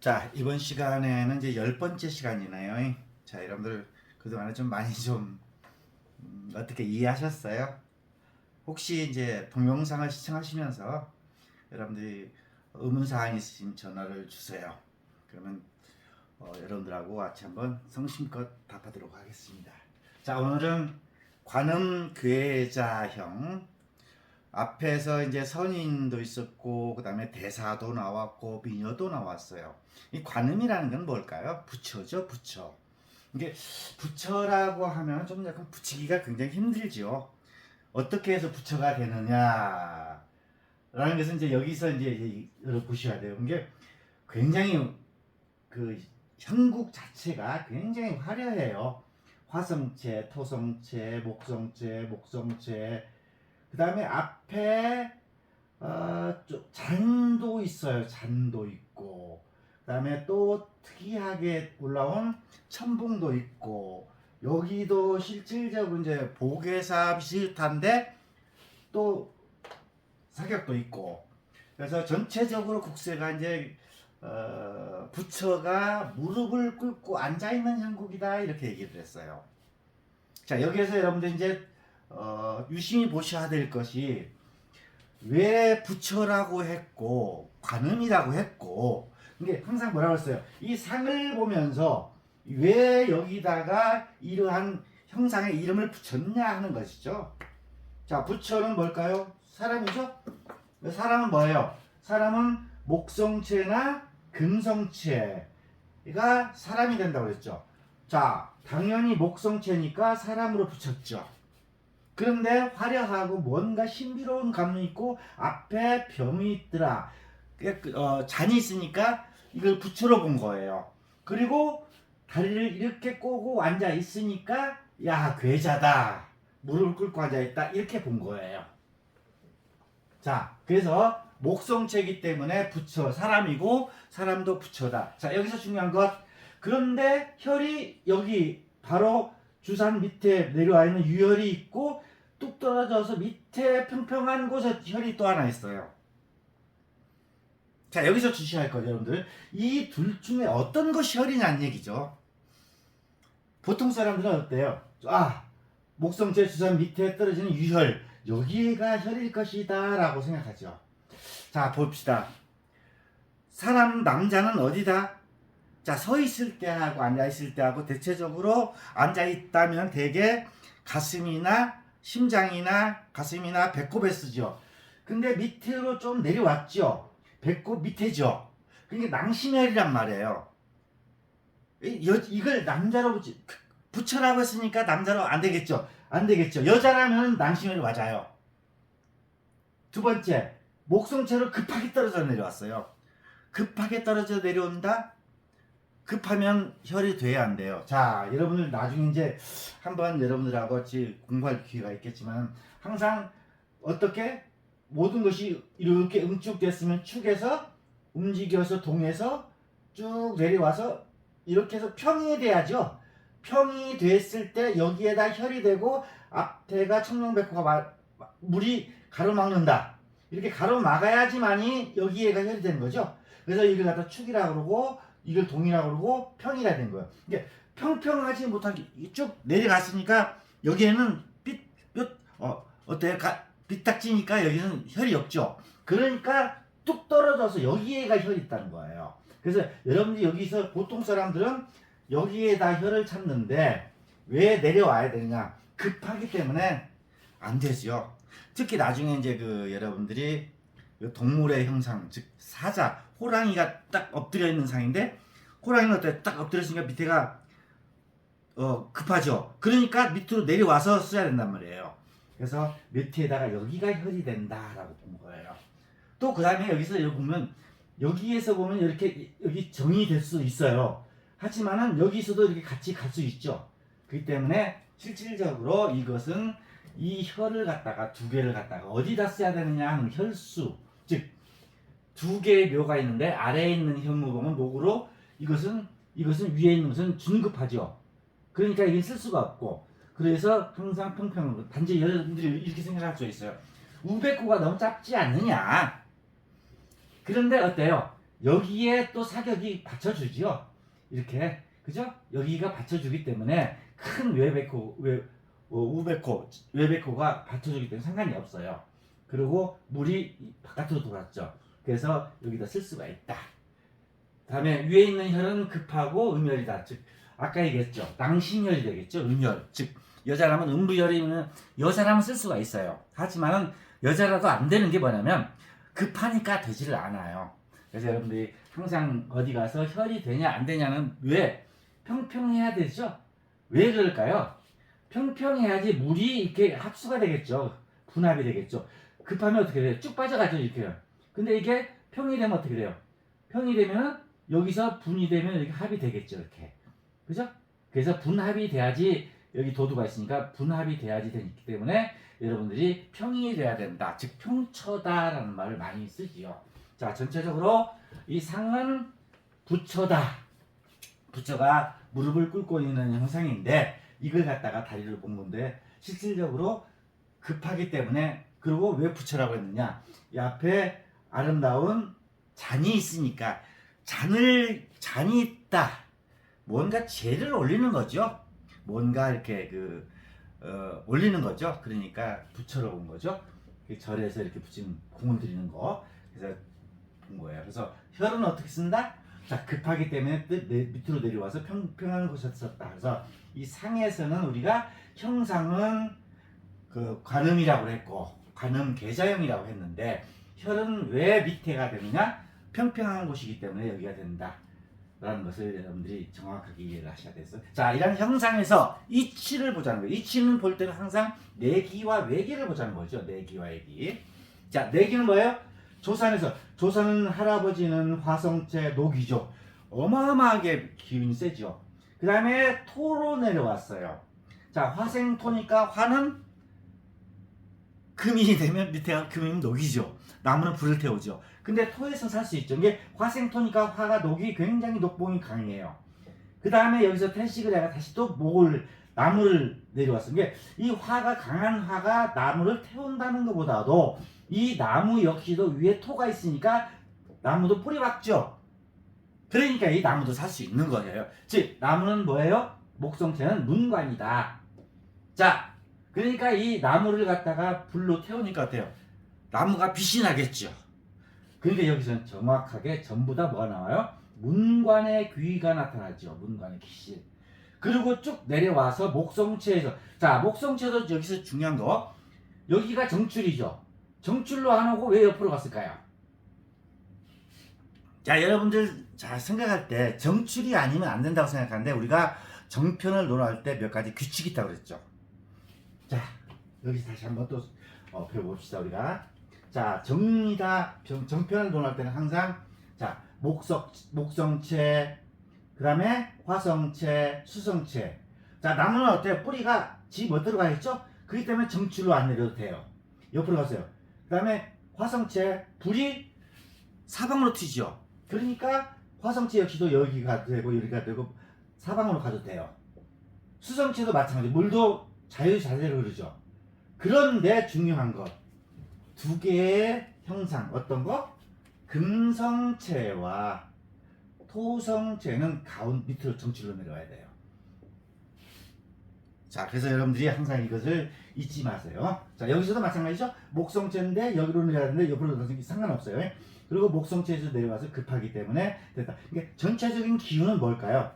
자 이번 시간에는 이제 열 번째 시간이네요. 자 여러분들 그동안에 좀 많이 좀 음, 어떻게 이해하셨어요? 혹시 이제 동영상을 시청하시면서 여러분들이 의문 사항 있으신 전화를 주세요. 그러면 어, 여러분들하고 같이 한번 성심껏 답하도록 하겠습니다. 자 오늘은 관음 괴자형 앞에서 이제 선인도 있었고 그다음에 대사도 나왔고 미녀도 나왔어요. 이 관음이라는 건 뭘까요? 부처죠, 부처. 이게 부처라고 하면 좀 약간 붙이기가 굉장히 힘들죠. 어떻게 해서 부처가 되느냐? 라는 것은 이제 여기서 이제 보셔야 돼요. 이게 굉장히 그 형국 자체가 굉장히 화려해요. 화성체, 토성체, 목성체, 목성체, 그 다음에 앞에 어, 좀 잔도 있어요. 잔도 있고 그 다음에 또 특이하게 올라온 천봉도 있고 여기도 실질적으로 이제 보계사 비슷한데 또 사격도 있고 그래서 전체적으로 국세가 이제 어, 부처가 무릎을 꿇고 앉아 있는 형국이다 이렇게 얘기를 했어요. 자 여기에서 여러분들 이제 어, 유심히 보셔야 될 것이 왜 부처라고 했고 관음이라고 했고 이게 항상 뭐라고 했어요? 이 상을 보면서 왜 여기다가 이러한 형상의 이름을 붙였냐 하는 것이죠. 자, 부처는 뭘까요? 사람이죠? 사람은 뭐예요? 사람은 목성체나 금성체가 사람이 된다고 그랬죠. 자, 당연히 목성체니까 사람으로 붙였죠. 그런데 화려하고 뭔가 신비로운 감이 있고 앞에 병이 있더라. 그, 어, 잔이 있으니까 이걸 부처로 본 거예요. 그리고 다리를 이렇게 꼬고 앉아 있으니까 야 괴자다. 무릎을 꿇고 앉아 있다. 이렇게 본 거예요. 자, 그래서 목성체이기 때문에 부처 사람이고 사람도 부처다. 자, 여기서 중요한 것. 그런데 혈이 여기 바로 주산 밑에 내려와 있는 유혈이 있고 뚝 떨어져서 밑에 평평한 곳에 혈이 또 하나 있어요. 자, 여기서 주시할 것 여러분들. 이 둘 중에 어떤 것이 혈이냐는 얘기죠. 보통 사람들은 어때요? 아, 목성체 주산 밑에 떨어지는 유혈. 여기가 혈일 것이다 라고 생각하죠. 자, 봅시다. 사람, 남자는 어디다? 자, 서 있을 때하고 앉아 있을 때하고 대체적으로 앉아 있다면 대개 가슴이나 심장이나 가슴이나 배꼽에 쓰죠. 근데 밑으로 좀 내려왔죠. 배꼽 밑에죠. 그게 낭심혈이란 말이에요. 이, 여, 이걸 남자로 부처라고 했으니까 남자로 안 되겠죠. 안 되겠죠. 여자라면 낭심혈이 맞아요. 두 번째, 목성체로 급하게 떨어져 내려왔어요. 급하게 떨어져 내려온다? 급하면 혈이 돼야 안 돼요. 자, 여러분들 나중에 이제 한번 여러분들하고 같이 공부할 기회가 있겠지만 항상 어떻게 모든 것이 이렇게 응축됐으면 축에서 움직여서 동에서 쭉 내려와서 이렇게 해서 평이 돼야죠. 평이 됐을 때 여기에다 혈이 되고 앞에가 청룡백호가 마- 마- 물이 가로막는다. 이렇게 가로막아야지만이 여기에가 혈이 되는 거죠. 그래서 이걸 갖다 축이라고 그러고 이걸 동이라고 그러고 평이라 된 거예요. 이게 평평하지 못한 게쭉 내려갔으니까 여기에는 삐, 삐, 어, 어때요? 가, 삐딱지니까 여기는 혈이 없죠. 그러니까 뚝 떨어져서 여기에가 혈이 있다는 거예요. 그래서 여러분들이 여기서 보통 사람들은 여기에다 혈을 찾는데 왜 내려와야 되느냐? 급하기 때문에 안 되죠. 특히 나중에 이제 그 여러분들이 그 동물의 형상, 즉 사자, 호랑이가 딱 엎드려 있는 상인데 호랑이는 어때? 딱 엎드려 있으니까 밑에가 어 급하죠. 그러니까 밑으로 내려와서 써야 된단 말이에요. 그래서 밑에다가 여기가 혈이 된다라고 본 거예요. 또 그 다음에 여기서 여기 보면 여기에서 보면 이렇게 여기 정이 될수 있어요. 하지만은 여기서도 이렇게 같이 갈 수 있죠. 그렇기 때문에 실질적으로 이것은 이 혈을 갖다가 두 개를 갖다가 어디다 써야 되느냐 하는 혈수 즉 두 개의 묘가 있는데 아래에 있는 보면 목으로 이것은 이것은 위에 있는 것은 중급하죠. 그러니까 이게 쓸 수가 없고 그래서 항상 평평으로 단지 여러분들이 이렇게 생각할 수 있어요. 우백구가 너무 짧지 않느냐? 그런데 어때요? 여기에 또 사격이 받쳐주지요. 이렇게 그죠? 여기가 받쳐주기 때문에 큰 외백호 외 어, 우백호 외백호가 받쳐주기 때문에 상관이 없어요. 그리고 물이 이 바깥으로 돌았죠. 그래서 여기다 쓸 수가 있다. 다음에 위에 있는 혈은 급하고 음혈이다. 즉 아까 얘기했죠. 낭신혈이 되겠죠. 음혈. 즉 여자라면 음부혈이면 여자라면 쓸 수가 있어요. 하지만은 여자라도 안 되는 게 뭐냐면 급하니까 되지를 않아요. 그래서 여러분들이 항상 어디 가서 혈이 되냐 안 되냐는 왜 평평해야 되죠? 왜 그럴까요? 평평해야지 물이 이렇게 합수가 되겠죠. 분합이 되겠죠. 급하면 어떻게 돼요? 쭉 빠져가죠 이렇게 요. 근데 이게 평이 되면 어떻게 돼요? 평이 되면 여기서 분이 되면 이렇게 합이 되겠죠 이렇게. 그죠? 그래서 분합이 돼야지 여기 도두가 있으니까 분합이 돼야지 되기 때문에 여러분들이 평이 돼야 된다. 즉 평처다라는 말을 많이 쓰지요. 자 전체적으로 이 상은 부처다. 부처가 무릎을 꿇고 있는 형상인데 이걸 갖다가 다리를 볶는데 실질적으로 급하기 때문에 그리고 왜 부처라고 했느냐? 이 앞에 아름다운 잔이 있으니까 잔을 잔이 있다. 뭔가 죄를 올리는 거죠. 뭔가 이렇게 그 어, 올리는 거죠. 그러니까 부처로 온 거죠. 그 절에서 이렇게 붙인 공을 드리는 거. 그래서 본 거예요. 그래서 혈은 어떻게 쓴다? 자 급하기 때문에 밑으로 내려와서 평평한 곳에 썼다. 그래서 이 상에서는 우리가 형상은 그 관음이라고 했고 관음 계자형이라고 했는데 혈은 왜 밑에가 되느냐? 평평한 곳이기 때문에 여기가 된다 라는 것을 여러분들이 정확하게 이해를 하셔야 됐어요. 자 이런 형상에서 이치를 보자는 거예요. 이치는 볼 때는 항상 내기와 외기를 보자는 거죠. 내기와 외기. 자 내기는 뭐예요? 조산에서 조산은 할아버지는 화성체 녹이죠. 어마어마하게 기운이 세죠. 그 다음에 토로 내려왔어요. 자 화생토니까 화는 금이 되면 밑에가 금이면 녹이죠. 나무는 불을 태우죠. 근데 토에서 살 수 있죠. 이게 화생토니까 화가 녹이 굉장히 녹봉이 강해요. 그 다음에 여기서 태식을 해가 다시 또 목을 나무를. 이게 이 화가 강한 화가 나무를 태운다는 것보다도 이 나무 역시도 위에 토가 있으니까 나무도 뿌리 박죠. 그러니까 이 나무도 살 수 있는 거예요. 즉 나무는 뭐예요? 목성체는 문관이다. 자, 그러니까 이 나무를 갖다가 불로 태우니까 어때요? 나무가 빛이 나겠죠. 그러니까 여기서는 정확하게 전부 다 뭐가 나와요? 문관의 귀가 나타나죠. 문관의 귀신. 그리고 쭉 내려와서 목성체에서 자 목성체도 여기서 중요한 거 여기가 정출이죠. 정출로 안 오고 왜 옆으로 갔을까요? 자 여러분들 자 생각할 때 정출이 아니면 안 된다고 생각하는데 우리가 정편을 논할 때 몇 가지 규칙이 있다고 그랬죠. 자 여기 다시 한번 또 어, 배워봅시다 우리가. 자 정이다 정, 정편을 논할 때는 항상 자 목석 목성체 그 다음에 화성체 수성체. 자 나무는 어때요? 뿌리가 집못 들어가 있죠? 그렇기 때문에 정출로 안 내려도 돼요. 옆으로 가세요. 그 다음에 화성체 불이 사방으로 튀죠. 그러니까 화성체 역시도 여기가 되고 여기가 되고 사방으로 가도 돼요. 수성체도 마찬가지. 물도 자유자재로 흐르죠 그런데 중요한 것 두 개의 형상 어떤 거? 금성체와 토성체는 가운 밑으로 정출로 내려와야 돼요. 자, 그래서 여러분들이 항상 이것을 잊지 마세요. 자, 여기서도 마찬가지죠. 목성체인데 여기로 내려가는데 옆으로 내려가서 상관없어요. 그리고 목성체에서 내려와서 급하기 때문에 됐다. 그러니까 전체적인 기운은 뭘까요?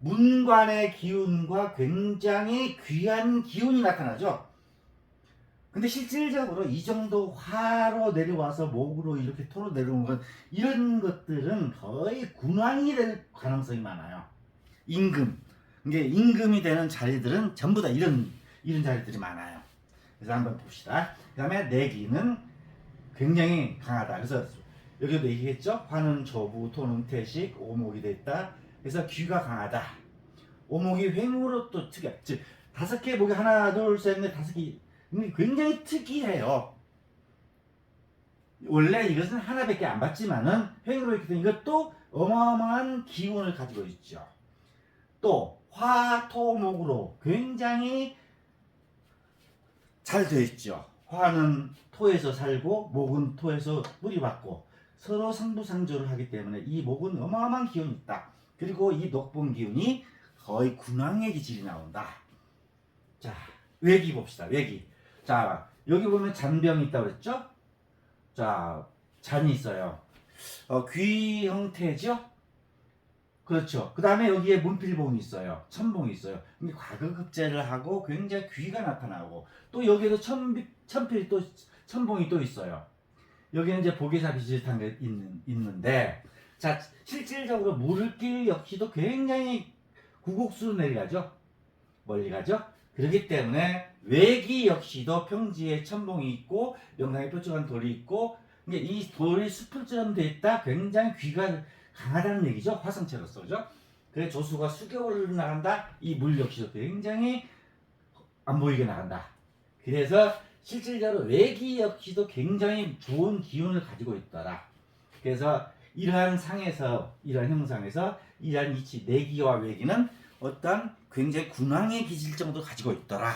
문관의 기운과 굉장히 귀한 기운이 나타나죠. 근데 실질적으로 이 정도 화로 내려와서 목으로 이렇게 토로 내려오는 건 이런 것들은 거의 군왕이 될 가능성이 많아요. 임금. 이게 임금이 되는 자리들은 전부 다 이런 이런 자리들이 많아요. 그래서 한번 봅시다. 그다음에 내기는 굉장히 강하다. 그래서 여기도 얘기했죠. 화는 조부, 토는 태식, 오목이 됐다. 그래서 귀가 강하다. 오목이 횡으로 또 특이해. 즉 다섯 개 목이 하나, 둘, 셋, 넷, 다섯 개 이게 굉장히 특이해요. 원래 이것은 하나밖에 안 받지만은 횡으로 있기 때문에 이것도 어마어마한 기운을 가지고 있죠. 또 화 토 목으로 굉장히 잘 되어 있죠. 화는 토에서 살고 목은 토에서 뿌리 받고 서로 상부상조를 하기 때문에 이 목은 어마어마한 기운이 있다. 그리고 이 녹봉 기운이 거의 군왕의 기질이 나온다. 자, 외기 봅시다. 외기. 자, 여기 보면 잔병이 있다고 그랬죠? 자, 잔이 있어요. 어, 귀 형태죠? 그렇죠. 그 다음에 여기에 문필봉이 있어요. 천봉이 있어요. 과거급제를 하고 굉장히 귀가 나타나고 또 여기에도 천, 천필이 또 천봉이 또 있어요. 여기는 이제 보기사 비슷한 게 있는, 있는데 자 실질적으로 물길 역시도 굉장히 구곡수로 내려가죠. 멀리 가죠. 그렇기 때문에 외기 역시도 평지에 천봉이 있고 영상에 뾰족한 돌이 있고 이게 이 돌이 숲을처럼 돼 있다. 굉장히 귀가 강하다는 얘기죠. 화성체로서 그죠? 그래 조수가 수격을 나간다. 이 물 역시도 굉장히 안 보이게 나간다. 그래서 실질적으로 외기 역시도 굉장히 좋은 기운을 가지고 있더라. 그래서 이러한 상에서 이러한 형상에서 이러한 이치 내기와 외기는 어떤 굉장히 군왕의 기질 정도 가지고 있더라.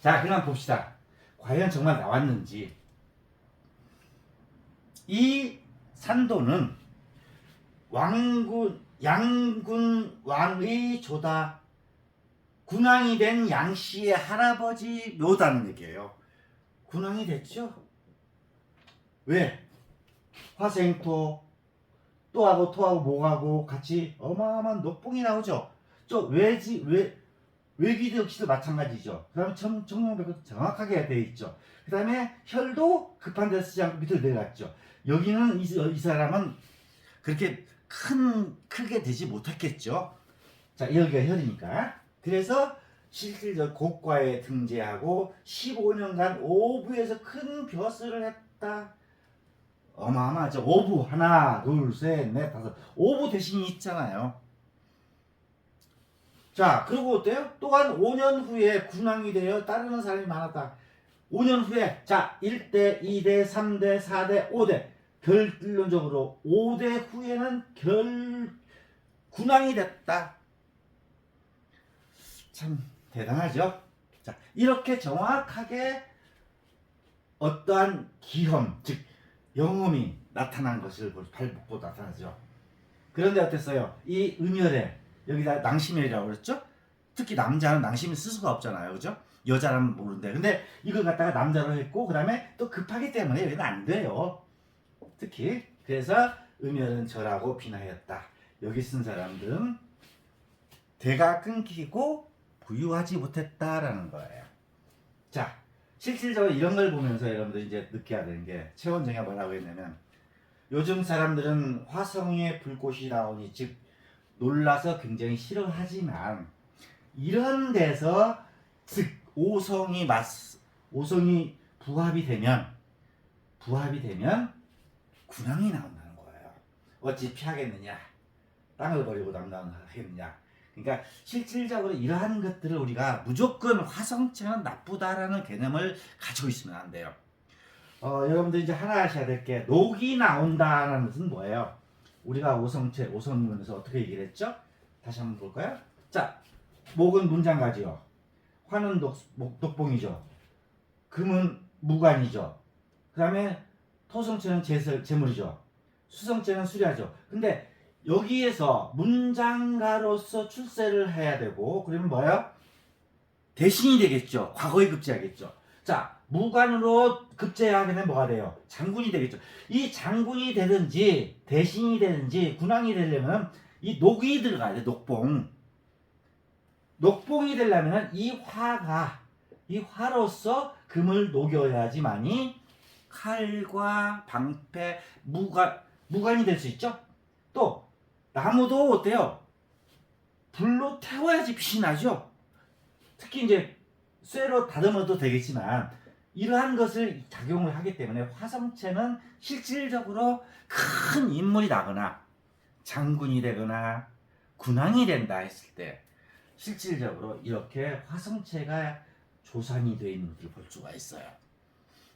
자, 그럼 봅시다. 과연 정말 나왔는지. 이 산도는 왕군 양군 왕의 조다 군왕이 된 양씨의 할아버지 묘다는 얘기예요. 군왕이 됐죠? 왜? 화생토 또하고 토하고 목하고 같이 어마어마한 녹봉이 나오죠. 저 외지 외 외기도 역시도 마찬가지죠. 그 다음에 청 청룡백도 정확하게 돼 있죠. 그 다음에 혈도 급한 데 쓰지 않고 밑으로 내려갔죠. 여기는 이, 이 사람은 그렇게 큰 크게 되지 못했겠죠. 자 여기가 혈이니까. 그래서 실질적 고과에 등재하고 15년간 오부에서 큰 벼슬을 했다. 어마어마하죠. 오부 하나, 둘, 셋, 넷, 다섯. 오부 대신이 있잖아요. 자, 그리고 어때요? 또한 5년 후에 군왕이 되어 따르는 사람이 많았다. 5년 후에 자 1대, 2대, 3대, 4대, 5대 결론적으로 5대 후에는 결 군왕이 됐다. 참 대단하죠. 자 이렇게 정확하게 어떠한 기험 즉 영험이 나타난 것을 발복고 나타나죠. 그런데 어땠어요? 이 음열에 여기다 낭심혈이라고 그랬죠? 특히 남자는 낭심을 쓸 수가 없잖아요, 그죠? 여자라면 모르는데 근데 이걸 갖다가 남자로 했고 그 다음에 또 급하기 때문에 여기는 안 돼요. 특히 그래서 음열은 절하고 비나였다. 여기 쓴 사람들은 대가 끊기고 부유하지 못했다라는 거예요. 자, 실질적으로 이런 걸 보면서 여러분들 이제 느껴야 되는 게 최원정이 뭐라고 했냐면 요즘 사람들은 화성에 불꽃이 나오니 즉 놀라서 굉장히 싫어하지만 이런 데서 즉 오성이 맞 오성이 부합이 되면 부합이 되면 군왕이 나온다는 거예요. 어찌 피하겠느냐? 땅을 버리고 남당하겠느냐? 그러니까 실질적으로 이러한 것들을 우리가 무조건 화성체는 나쁘다라는 개념을 가지고 있으면 안 돼요. 어, 여러분들 이제 하나 하셔야 될 게 녹이 나온다라는 것은 뭐예요? 우리가 오성체, 오성문에서 어떻게 얘기를 했죠? 다시 한번 볼까요? 자, 목은 문장가지요. 화는 독, 목, 독봉이죠. 금은 무관이죠. 그 다음에 토성체는 재물이죠. 수성체는 수리하죠. 근데 여기에서 문장가로서 출세를 해야 되고 그러면 뭐예요? 대신이 되겠죠. 과거에 급제하겠죠. 자, 무관으로 급제하게 되면 뭐가 돼요? 장군이 되겠죠. 이 장군이 되든지 대신이 되든지 군왕이 되려면 이 녹이 들어가야 돼. 녹봉. 녹봉이 되려면 이 화가 이 화로서 금을 녹여야지만이 칼과 방패, 무관 무관이 될 수 있죠. 또 나무도 어때요? 불로 태워야지 빛이 나죠. 특히 이제 쇠로 다듬어도 되겠지만 이러한 것을 작용을 하기 때문에 화성체는 실질적으로 큰 인물이 나거나 장군이 되거나 군왕이 된다 했을 때 실질적으로 이렇게 화성체가 조상이 되어 있는 것을 볼 수가 있어요.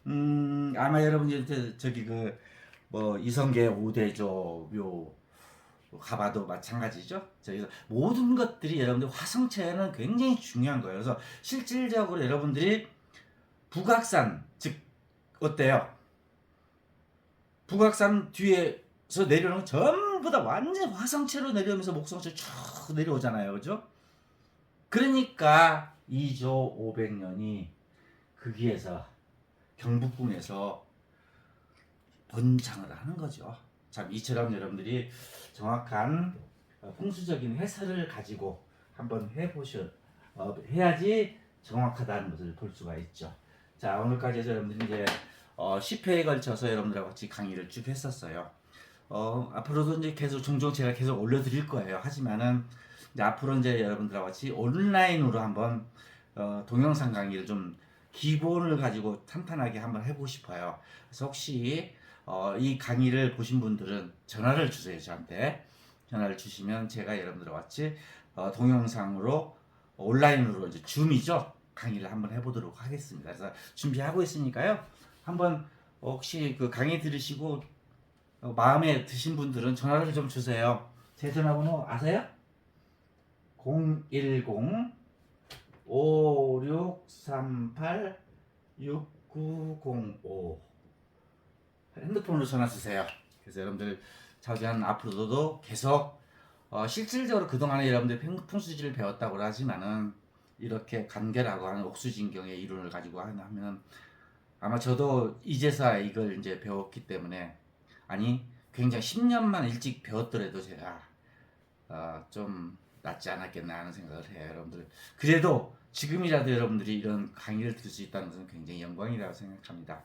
음 아마 여러분이 저- 저기 그 뭐 이성계 오대조 묘 가봐도 마찬가지죠. 저기서 모든 것들이 여러분들 화성체는 굉장히 중요한 거예요. 그래서 실질적으로 여러분들이 북악산 즉 어때요? 북악산 뒤에서 내려오는 건 전부 다 완전 화성체로 내려오면서 목성체 쭉 내려오잖아요. 그죠? 그러니까 2조 500년이 거기에서 경북궁에서 번창을 하는 거죠. 참 이처럼 여러분들이 정확한 어, 풍수적인 해설을 가지고 한번 해보셔 어, 해야지 정확하다는 것을 볼 수가 있죠. 자 오늘까지 해서 여러분들이 이제 어, 10회에 걸쳐서 여러분들하고 같이 강의를 쭉 했었어요. 어, 앞으로도 이제 계속 종종 제가 계속 올려드릴 거예요. 하지만은 이제 앞으로 이제 여러분들하고 같이 온라인으로 한번 어, 동영상 강의를 좀 기본을 가지고 탄탄하게 한번 해보고 싶어요. 그래서 혹시 어, 이 강의를 보신 분들은 전화를 주세요 저한테 전화를 주시면 제가 여러분들과 같이 어, 동영상으로 온라인으로 이제 줌이죠 강의를 한번 해보도록 하겠습니다. 그래서 준비하고 있으니까요. 한번 혹시 그 강의 들으시고 어, 마음에 드신 분들은 전화를 좀 주세요. 제 전화번호 아세요? 010 5638 6905 핸드폰으로 전화 주세요. 그래서 여러분들 자주한 앞으로도 계속 어, 실질적으로 그동안에 여러분들 풍- 풍수지를 배웠다고 하지만은 이렇게 간결하고 하는 옥수진경의 이론을 가지고 하면 아마 저도 이제서야 이걸 이제 배웠기 때문에 아니 굉장히 10년만 일찍 배웠더라도 제가 어, 좀 낫지 않았겠나 하는 생각을 해요 여러분들 그래도 지금이라도 여러분들이 이런 강의를 들을 수 있다는 것은 굉장히 영광이라고 생각합니다 자